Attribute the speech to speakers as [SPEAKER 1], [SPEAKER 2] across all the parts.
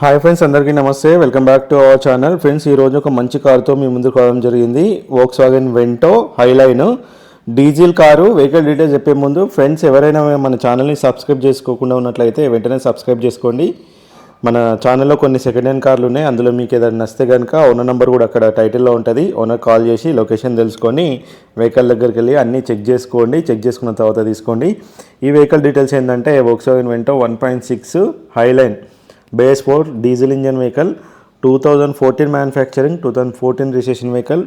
[SPEAKER 1] Hi friends అందరికీ నమస్తే. Welcome back to our channel friends ఈరోజు ఒక మంచి కారుతో మీ ముందుకు రావడం జరిగింది. Volkswagen Vento Highline diesel car vehicle details చెప్పే ముందు ఫ్రెండ్స్ ఎవరైనా మన ఛానల్ని సబ్స్క్రైబ్ చేసుకోకుండా ఉన్నట్లయితే వెంటనే సబ్స్క్రైబ్ చేసుకోండి. మన ఛానల్లో కొన్ని సెకండ్ హ్యాండ్ కార్లు ఉన్నాయి. అందులో మీకు ఏదైనా నస్తే కనుక ఓనర్ నెంబర్ కూడా అక్కడ టైటిల్లో ఉంటుంది. ఓనర్ కాల్ చేసి లొకేషన్ తెలుసుకొని వెహికల్ దగ్గరికి వెళ్ళి అన్నీ చెక్ చేసుకోండి. చెక్ చేసుకున్న తర్వాత తీసుకోండి. ఈ వెహికల్ డీటెయిల్స్ ఏంటంటే Volkswagen Vento one point six Highline base four diesel engine vehicle two thousand fourteen manufacturing two thousand fourteen registration vehicle.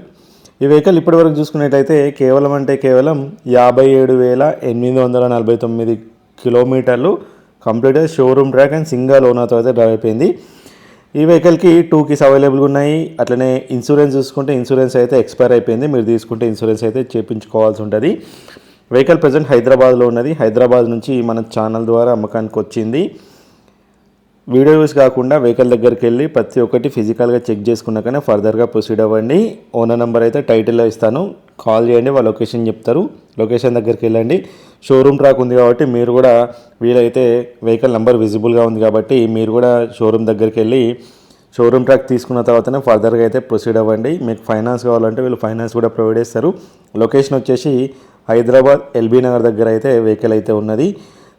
[SPEAKER 1] ఈ వెహికల్ ఇప్పటివరకు చూసుకున్నట్లయితే కేవలం అంటే కేవలం యాభై ఏడు వేల ఎనిమిది వందల నలభై తొమ్మిది కిలోమీటర్లు complete showroom track and single ఓనర్తో అయితే డ్రైవ్ అయిపోయింది. ఈ వెహికల్కి టూ కీస్ అవైలబుల్గా ఉన్నాయి. అట్లనే ఇన్సూరెన్స్ చూసుకుంటే ఇన్సూరెన్స్ అయితే ఎక్స్పైర్ అయిపోయింది. మీరు తీసుకుంటే ఇన్సూరెన్స్ అయితే చేయించుకోవాల్సి ఉంటుంది. వెహికల్ ప్రజెంట్ హైదరాబాద్లో ఉన్నది. హైదరాబాద్ నుంచి మన ఛానల్ ద్వారా అమ్మకానికి వచ్చింది. వీడియోస్ కాకుండా వెహికల్ దగ్గరికి వెళ్ళి ప్రతి ఒక్కటి ఫిజికల్గా చెక్ చేసుకున్నాకనే ఫర్దర్గా ప్రొసీడ్ అవ్వండి. ఓనర్ నెంబర్ అయితే టైటిల్లో ఇస్తాను. కాల్ చేయండి వాళ్ళ లొకేషన్ చెప్తారు. లొకేషన్ దగ్గరికి వెళ్ళండి. షోరూమ్ ట్రాక్ ఉంది కాబట్టి మీరు కూడా వీలైతే వెహికల్ నెంబర్ విజిబుల్గా ఉంది కాబట్టి మీరు కూడా షోరూమ్ దగ్గరికి వెళ్ళి షోరూమ్ ట్రాక్ తీసుకున్న తర్వాతనే ఫర్దర్గా అయితే ప్రొసీడ్ అవ్వండి. మీకు ఫైనాన్స్ కావాలంటే వీళ్ళు ఫైనాన్స్ కూడా ప్రొవైడ్ చేస్తారు. లొకేషన్ వచ్చేసి హైదరాబాద్ ఎల్బీ నగర్ దగ్గర అయితే వెహికల్ అయితే ఉన్నది.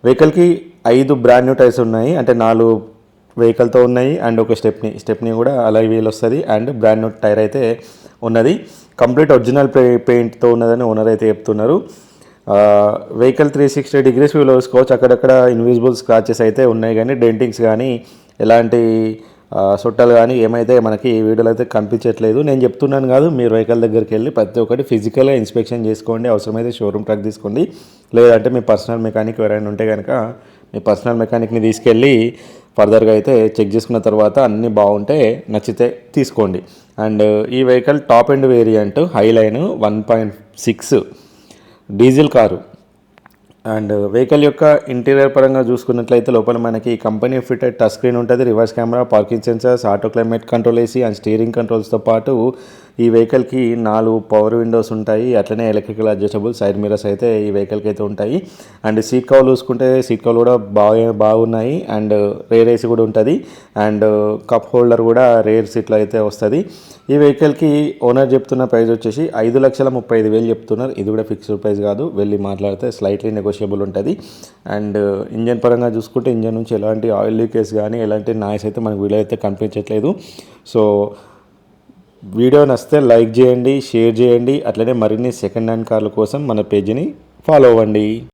[SPEAKER 1] వెహికల్కి ఐదు బ్రాండ్ న్యూ టైర్స్ ఉన్నాయి. అంటే నాలుగు వెహికల్తో ఉన్నాయి అండ్ ఒక స్టెప్ని స్టెప్ని కూడా అలాగే వీల్ వస్తుంది అండ్ బ్రాండ్ న్యూ టైర్ అయితే ఉన్నది. కంప్లీట్ ఒరిజినల్ పే పెయింట్తో ఉన్నదని ఓనర్ అయితే చెప్తున్నారు. వెహికల్ త్రీ సిక్స్టీ డిగ్రీస్ వీళ్ళు వేసుకోవచ్చు అక్కడక్కడ ఇన్విజిబుల్ స్క్రాచెస్ అయితే ఉన్నాయి కానీ డెంటింగ్స్ కానీ ఎలాంటి ఆ, కానీ ఏమైతే మనకి ఈ వీడియోలో అయితే కనిపించట్లేదు. నేను చెప్తున్నాను కాదు మీరు వెహికల్ దగ్గరికి వెళ్ళి ప్రతి ఒక్కటి ఫిజికల్గా ఇన్స్పెక్షన్ చేసుకోండి అవసరమైతే షోరూమ్ ట్రక్ తీసుకోండి లేదంటే మీ పర్సనల్ మెకానిక్ ఎవరైనా ఉంటే కనుక మీ పర్సనల్ మెకానిక్ని తీసుకెళ్ళి ఫర్దర్గా అయితే చెక్ చేసుకున్న తర్వాత అన్నీ బాగుంటే నచ్చితే తీసుకోండి. అండ్ ఈ vehicle top end variant Highline one point six diesel car. And vehicle యొక్క ఇంటీరియర్ పరంగా చూసుకున్నట్లయితే లోపల మనకి కంపెనీ ఫిటెడ్ టచ్ స్క్రీన్ ఉంటుంది reverse camera parking sensors auto climate control AC and steering కంట్రోల్స్తో పాటు ఈ వెహికల్కి నాలుగు పవర్ విండోస్ ఉంటాయి అట్లనే ఎలక్ట్రికల్ అడ్జస్టబుల్ సైడ్ మిరర్స్ అయితే ఈ వెహికల్కి అయితే ఉంటాయి. అండ్ సీట్ కవర్ చూసుకుంటే సీట్ కవర్ కూడా బాగా బాగున్నాయి. అండ్ రేర్ ఏసీ కూడా ఉంటుంది. అండ్ కప్ హోల్డర్ కూడా రేర్ సీట్లో అయితే వస్తుంది. ఈ వెహికల్కి ఓనర్ చెప్తున్న ప్రైస్ వచ్చేసి ఐదు లక్షల ముప్పై ఐదు వేలు చెప్తున్నారు. ఇది కూడా ఫిక్స్డ్ ప్రైస్ కాదు. వెళ్ళి మాట్లాడితే స్లైట్లీ నెగోషియబుల్ ఉంటుంది. అండ్ ఇంజన్ పరంగా చూసుకుంటే ఇంజన్ నుంచి ఎలాంటి ఆయిల్ లీకేజ్ కానీ ఎలాంటి నాయిస్ అయితే మనకు వీలైతే అయితే కనిపించట్లేదు. సో వీడియో నచ్చితే లైక్ చేయండి షేర్ చేయండి. అట్లనే మరిన్ని సెకండ్ హ్యాండ్ కార్ల కోసం మన పేజీని ఫాలో అవ్వండి.